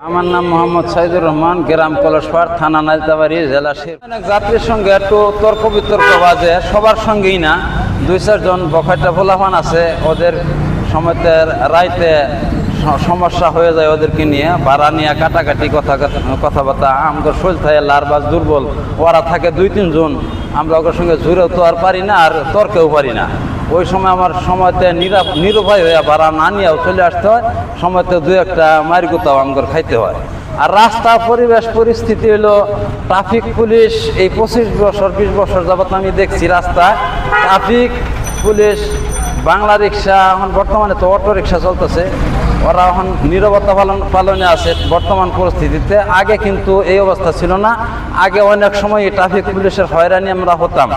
আমার নাম মোহাম্মদ সাইদুর রহমান, গ্রাম কলসপাড়, থানা নাজদাবাড়ি, জেলা শিব। অনেক যাত্রীর সঙ্গে একটু তর্ক বিতর্ক বাজে, সবার সঙ্গেই না। দুই চারজন বখাটা ফোলাফান আছে, ওদের সময়তে রাইতে সমস্যা হয়ে যায় ওদেরকে নিয়ে। ভাড়া নিয়ে কাটাকাটি কথা কথাবার্তা আমাদের শরীর থাকে লারবাজ দুর্বল। ওরা থাকে দুই তিনজন আমরা ওদের সঙ্গে জুড়েও তো আর পারি না, আর তর্কেও পারি না। ওই সময় আমার সময়তে নিরা নিরুপায় হয়ে ভাড়া না নিয়েও চলে আসতে হয়, সময়তে দু একটা মারিগুতাও আমগর খাইতে হয়। আর রাস্তা, পরিবেশ, পরিস্থিতি হলো ট্রাফিক, পুলিশ, এই পঁচিশ বছর, বিশ বছর যাবত আমি দেখছি রাস্তা, ট্রাফিক, পুলিশ, বাংলা রিক্সা, এখন বর্তমানে তো অটো রিক্সা চলতেছে। ওরা এখন নিরবতা পালন, পালনে আছে বর্তমান পরিস্থিতিতে। আগে কিন্তু এই অবস্থা ছিল না। আগে অনেক সময় ট্রাফিক পুলিশের হয়রানি আমরা হতাম।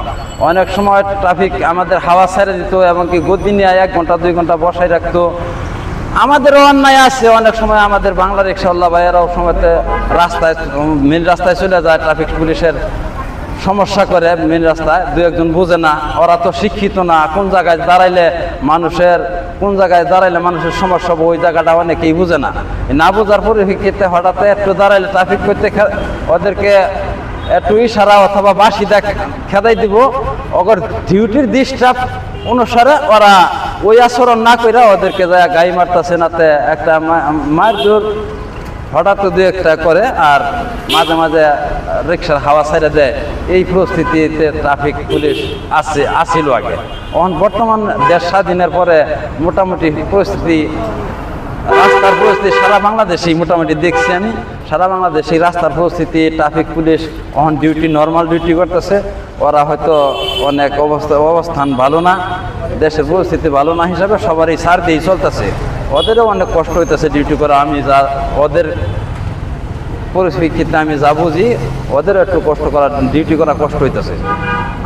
অনেক সময় ট্রাফিক আমাদের হাওয়া ছেড়ে দিত এবং কি গদি নিয়ে এক ঘণ্টা, দুই ঘণ্টা বসায় রাখতো। আমাদেরও অন্যায় আছে। অনেক সময় আমাদের বাংলা রিক্সাওয়াল্লা ভাইয়েরাও সময়তে রাস্তায় মেন রাস্তায় চলে যায় ট্রাফিক পুলিশের সমস্যা করে মেন রাস্তায়। দু একজন বুঝে না। ওরা তো শিক্ষিত না। কোন জায়গায় দাঁড়াইলে মানুষের কোন জায়গায় দাঁড়াইলে মানুষের সমস্যা হবে, ওই জায়গাটা অনেকেই বুঝে না। না বোঝার পরিপ্রেক্ষিতে হঠাৎ একটু দাঁড়াইলে ট্রাফিক করতে ওদেরকে একটু ইশারা অথবা বাসি দেখ খেদাই দিব। অগর ডিউটির ডিস্টার্ব অনুসারে ওরা ওই আচরণ না করে ওদেরকে যা গাই মারতেছে, নাতে একটা মায়ের জোর হঠাৎ দু একটা করে আর মাঝে মাঝে রিক্সার হাওয়া ছেড়ে দেয়। এই পরিস্থিতিতে ট্রাফিক পুলিশ আসছে, আসিল আগে। এখন বর্তমান দেশ স্বাধীনের পরে মোটামুটি পরিস্থিতি রাস্তার পরিস্থিতি সারা বাংলাদেশেই মোটামুটি দেখছি আমি। সারা বাংলাদেশে রাস্তার পরিস্থিতি traffic police on duty normal duty করতেছে। ওরা হয়তো অনেক অবস্থা, অবস্থান ভালো না, দেশের পরিস্থিতি ভালো না হিসাবে সবারই সার দিয়েই চলতেছে। ওদেরও অনেক কষ্ট হইতেছে ডিউটি করা, আমি যা, ওদের পরিস্থিতিতে আমি যা বুঝি, ওদেরও একটু কষ্ট করা ডিউটি করা কষ্ট হইতেছে।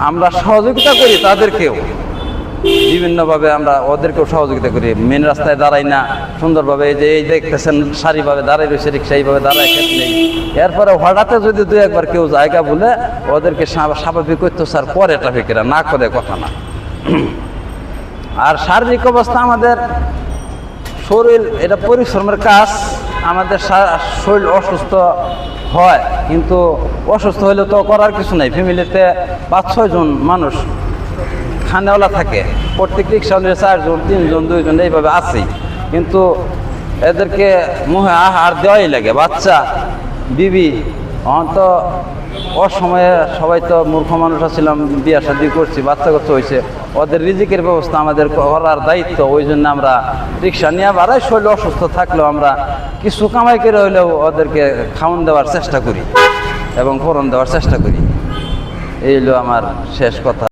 আমরা সহযোগিতা করি তাদেরকেও। বিভিন্নভাবে আমরা ওদেরকেও সহযোগিতা করি। মেন রাস্তায় দাঁড়াই না, সুন্দরভাবে এই যে, এই দেখতেছেন, সারিভাবে দাঁড়াই রয়েছে রিক্সা এইভাবে দাঁড়ায় ক্ষেত নেই। এরপরে হঠাৎ যদি দু একবার কেউ জায়গা বলে, ওদেরকে স্বা- স্বাভাবিক অত্যাচার করে ট্রাফিকেরা, না করে কথা না। আর শারীরিক অবস্থা আমাদের, শরীর, এটা পরিশ্রমের কাজ, আমাদের শরীর অসুস্থ হয়, কিন্তু অসুস্থ হলে তো করার কিছু নাই। ফ্যামিলিতে পাঁচ ছয়জন মানুষ খানেওয়ালা থাকে। প্রত্যেক রিক্সাওয়ালা চারজন, তিনজন, দুইজন এইভাবে আছে। কিন্তু এদেরকে মুহে আহার দেওয়াই লাগে। বাচ্চা, বিবি তো অসময়ে সবাই তো মূর্খ মানুষ ছিলাম বিয়া শাদি করছি, বাচ্চা কাচ্চা হয়েছে ওদের রিজিকের ব্যবস্থা আমাদের করার দায়িত্ব, ওই জন্য আমরা রিক্সা নিয়ে বাড়াই শরীর অসুস্থ থাকলেও আমরা কিছু কামাই করে হলেও ওদেরকে খাওয়ান দেওয়ার চেষ্টা করি এবং ফোরন দেওয়ার চেষ্টা করি। এই হলো আমার শেষ কথা।